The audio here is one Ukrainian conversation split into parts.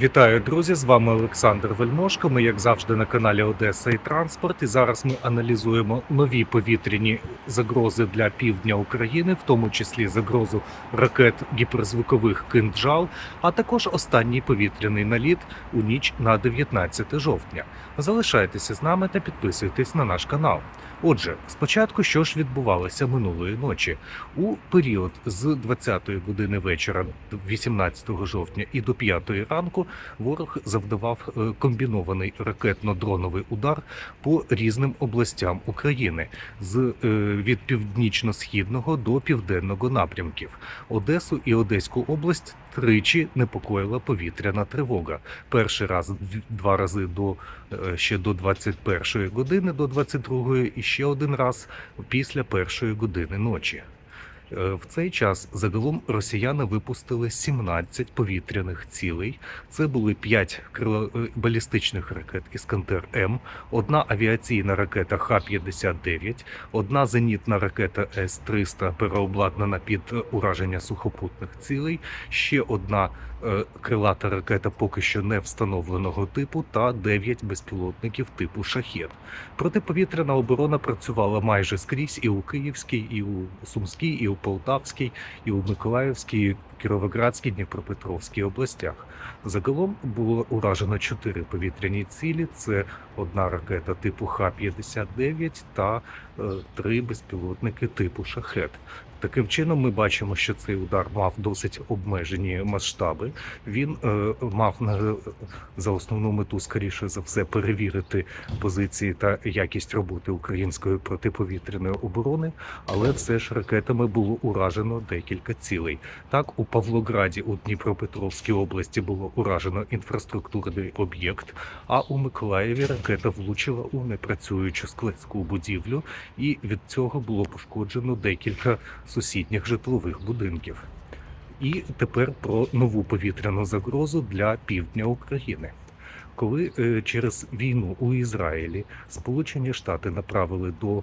Вітаю, друзі! З вами Олександр Вельмошко. Ми, як завжди, на каналі Одеса і Транспорт. І зараз ми аналізуємо нові повітряні загрози для півдня України, в тому числі загрозу ракет гіперзвукових кинджал, а також останній повітряний наліт у ніч на 19 жовтня. Залишайтеся з нами та підписуйтесь на наш канал. Отже, спочатку що ж відбувалося минулої ночі? У період з 20-ї години вечора 18 жовтня і до 5 ранку ворог завдавав е, комбінований ракетно-дроновий удар по різним областям України з е, від північно-східного до південного напрямків. Одесу і Одеську область тричі непокоїла повітряна тривога. Перший раз два рази до е, ще до 21 години, до 22 і ще один раз після першої години ночі. Е, В цей час загалом росіяни випустили 17 повітряних цілей. Це були 5 крило- е, балістичних ракет Іскандер М, одна авіаційна ракета Х-59, одна зенітна ракета С-300 переобладнана під е, ураження сухопутних цілей, ще одна крилата ракета поки що не встановленого типу та 9 безпілотників типу Шахет. Протиповітряна оборона працювала майже скрізь і у Київській, і у Сумській, і у Полтавській, і у Миколаївській, Кіровоградській, Дніпропетровській областях. Загалом було уражено чотири повітряні цілі: це одна ракета типу Х-59 та три безпілотники типу Шахет. Таким чином, ми бачимо, що цей удар мав досить обмежені масштаби. Він е, мав на за основну мету, скоріше за все, перевірити позиції та якість роботи української протиповітряної оборони, але все ж ракетами було уражено декілька цілей. Так, у Павлограді у Дніпропетровській області було уражено інфраструктурний об'єкт, а у Миколаєві ракета влучила у непрацюючу складську будівлю, і від цього було пошкоджено декілька сусідніх житлових будинків. І тепер про нову повітряну загрозу для півдня України. Коли е, через війну у Ізраїлі Сполучені Штати направили до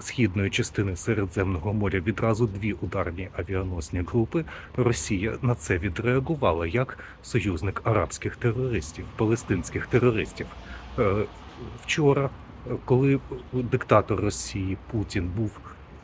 східної частини Середземного моря відразу дві ударні авіаносні групи, Росія на це відреагувала як союзник арабських терористів, палестинських терористів. Е, Вчора, коли диктатор Росії Путін був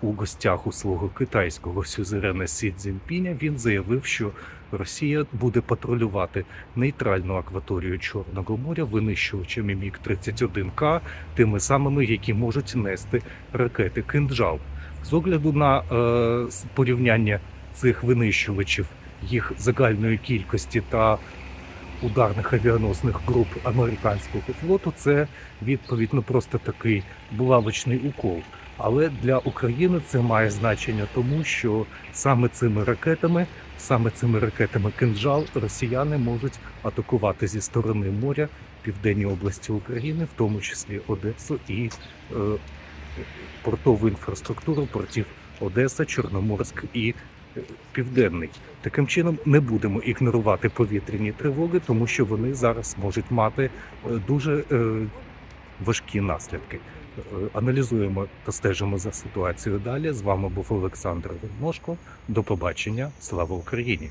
у гостях у свого китайського сюзерена Сі Цзіньпіня, він заявив, що Росія буде патрулювати нейтральну акваторію Чорного моря винищувачами міг 31 к тими самими, які можуть нести ракети кинджал. З огляду на е, порівняння цих винищувачів, їх загальної кількості та ударних авіаносних груп американського флоту, це відповідь ну просто такий булавочний укол. Але для України це має значення тому, що саме цими ракетами, саме цими ракетами кинджал росіяни можуть атакувати зі сторони моря південні області України, в тому числі Одесу і е, портову інфраструктуру портів Одеса, Чорноморськ і Південний. Таким чином не будемо ігнорувати повітряні тривоги, тому що вони зараз можуть мати е, дуже е, важкі наслідки. Е, Аналізуємо та стежимо за ситуацією далі. З вами був Олександр Вермошко. До побачення. Слава Україні!